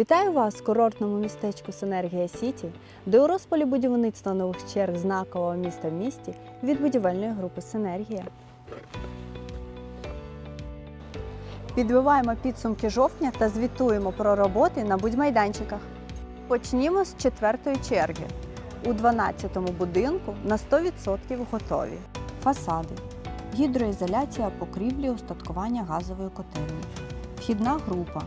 Вітаю вас в курортному містечку Синергія Сіті, де у розпалі будівництва нових черг знакового міста в місті від будівельної групи Синергія. Підбиваємо підсумки жовтня та звітуємо про роботи на будьмайданчиках. Почнімо з четвертої черги. У 12-му будинку на 100% готові. Фасади, гідроізоляція покрівлі устаткування газової котельні, вхідна група,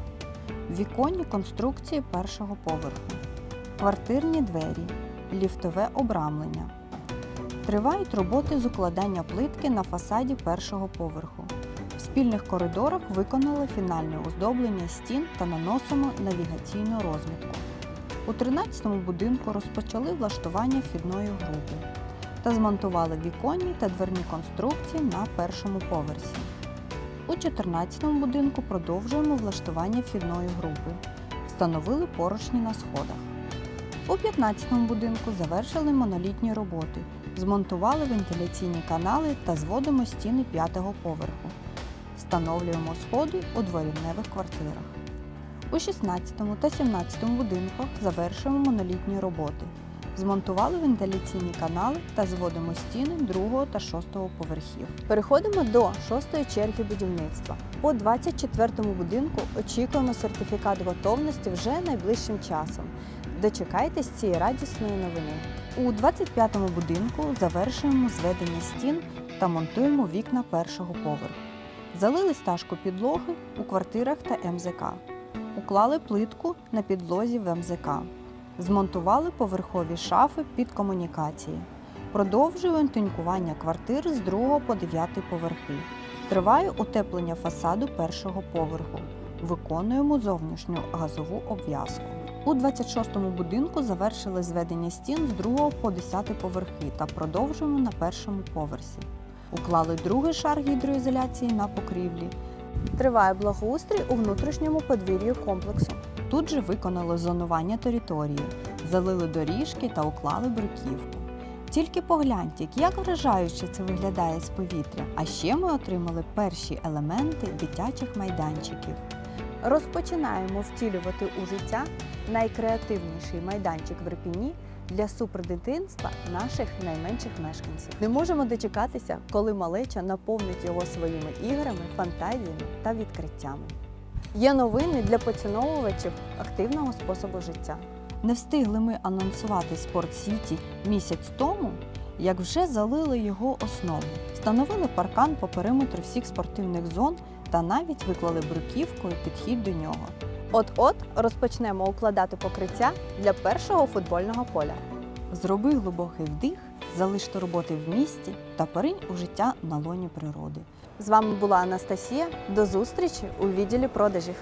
віконні конструкції першого поверху, квартирні двері, ліфтове обрамлення. Тривають роботи з укладання плитки на фасаді першого поверху. В спільних коридорах виконали фінальне оздоблення стін та наносимо навігаційну розмітку. У 13-му будинку розпочали влаштування вхідної групи та змонтували віконні та дверні конструкції на першому поверсі. У 14-му будинку продовжуємо влаштування вхідної групи. Встановили поручні на сходах. У 15-му будинку завершили монолітні роботи, змонтували вентиляційні канали та зводимо стіни п'ятого поверху. Встановлюємо сходи у дворівневих квартирах. У 16 та 17 будинках завершуємо монолітні роботи. Змонтували вентиляційні канали та зводимо стіни другого та шостого поверхів. Переходимо до шостої черги будівництва. По 24-му будинку очікуємо сертифікат готовності вже найближчим часом. Дочекайтесь цієї радісної новини. У 25-му будинку завершуємо зведення стін та монтуємо вікна першого поверху. Залили стяжку підлоги у квартирах та МЗК. Уклали плитку на підлозі в МЗК. Змонтували поверхові шафи під комунікації. Продовжуємо тонькування квартир з 2 по 9 поверхи. Триває утеплення фасаду першого поверху. Виконуємо зовнішню газову обв'язку. У 26-му будинку завершили зведення стін з 2 по 10 поверхи та продовжуємо на першому поверсі. Уклали другий шар гідроізоляції на покрівлі. Триває благоустрій у внутрішньому подвір'ї комплексу. Тут же виконали зонування території, залили доріжки та уклали бруківку. Тільки погляньте, як вражаюче це виглядає з повітря. А ще ми отримали перші елементи дитячих майданчиків. Розпочинаємо втілювати у життя найкреативніший майданчик в Ірпіні для супердитинства наших найменших мешканців. Не можемо дочекатися, коли малеча наповнить його своїми іграми, фантазіями та відкриттями. Є новини для поціновувачів активного способу життя. Не встигли ми анонсувати Спорт Сіті місяць тому, як вже залили його основу. Встановили паркан по периметру всіх спортивних зон та навіть виклали бруківкою підхід до нього. От-от розпочнемо укладати покриття для першого футбольного поля. Зроби глибокий вдих, залиш роботи в місті та поринь у життя на лоні природи. З вами була Анастасія. До зустрічі у відділі продажів.